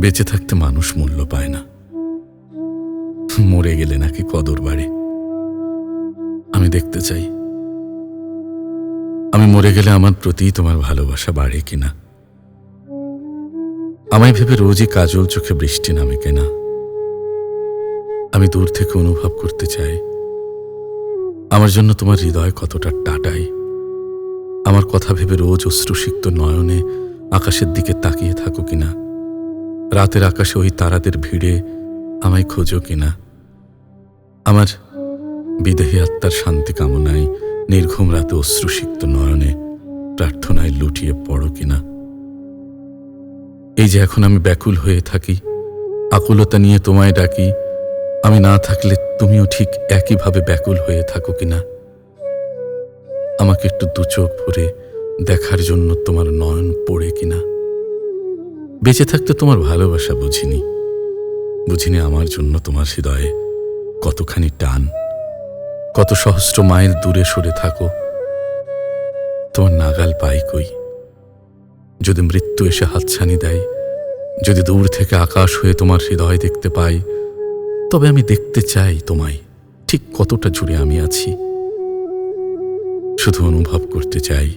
বেঁচে থাকতে মানুষ মূল্য পায় না। মরে গেলে নাকি কদর বাড়ে। আমি দেখতে চাই। আমি মরে গেলে আমার প্রতি তোমার ভালোবাসা বাড়ে কিনা? আমায় ভেবে রোজই কাজল চোখে বৃষ্টি নামে কেনা। আমি দূর থেকে অনুভব করতে চাই। আমার জন্য তোমার হৃদয় কতটা টাটাই। আমার কথা ভেবে রোজ অশ্রুসিক্ত নয়নে আকাশের দিকে তাকিয়ে থাকো কিনা? রাতের আকাশে ওই তারাদের ভিড়ে আমায় খোঁজো কিনা। আমার বিদেহী আত্মার শান্তি কামনায় নির্ঘুম রাতে অশ্রুসিক্ত নয়নে প্রার্থনায় লুটিয়ে পড়ো কিনা। এই যে এখন আমি ব্যাকুল হয়ে থাকি, আকুলতা নিয়ে তোমায় ডাকি, আমি না থাকলে তুমিও ঠিক একইভাবে ব্যাকুল হয়ে থাকো কিনা। আমাকে একটু দু চোখ ভরে দেখার জন্য তোমার নয়ন পড়ে কিনা। বেঁচে থাকতে তোমার ভালোবাসা বুঝিনি। বুঝিনি আমার জন্য তোমার হৃদয়ে কতখানি টান। কত সহস্র মাইল দূরে সরে থাকো। তোমার নাগাল পাই কই? যদি মৃত্যু এসে হাতছানি দেয়, যদি দূর থেকে আকাশ হয়ে তোমার হৃদয় দেখতে পাই, তবে আমি দেখতে চাই তোমায়, ঠিক কতটা জুড়ে আমি আছি। শুধু অনুভব করতে চাই,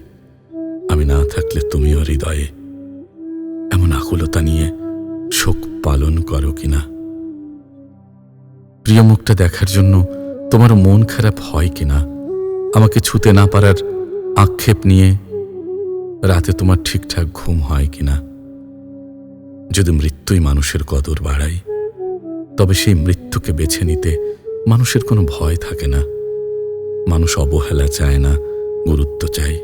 আমি না থাকলে তুমিও হৃদয়ে আকুলতা নিয়ে শোক পালন করো কিনা? প্রিয় মুখটা দেখার জন্য তোমার মন খারাপ হয় কিনা? আমাকে ছুতে না পারার আক্ষেপ নিয়ে রাতে তোমার ঠিকঠাক ঘুম হয় কিনা? যদি মৃত্যুই মানুষের কদর বাড়ায়, তবে সেই মৃত্যুকে বেছে নিতে মানুষের কোনো ভয় থাকে না। মানুষ অবহেলা চায় না, গুরুত্ব চায়।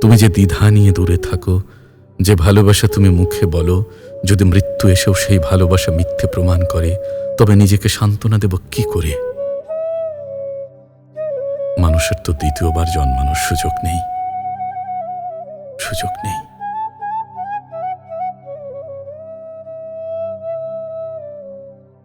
তুমি যে দ্বিধা নিয়ে দূরে থাকো যে ভালোবাসা তুমি মুখে বলো, যদি মৃত্যু এসেও সেই ভালোবাসা মিথ্যে প্রমাণ করে, তবে নিজেকে সান্ত্বনা দেব কি করে? মানুষের তো দ্বিতীয়বার জন্মানোর সুযোগ নেই। সুযোগ নেই।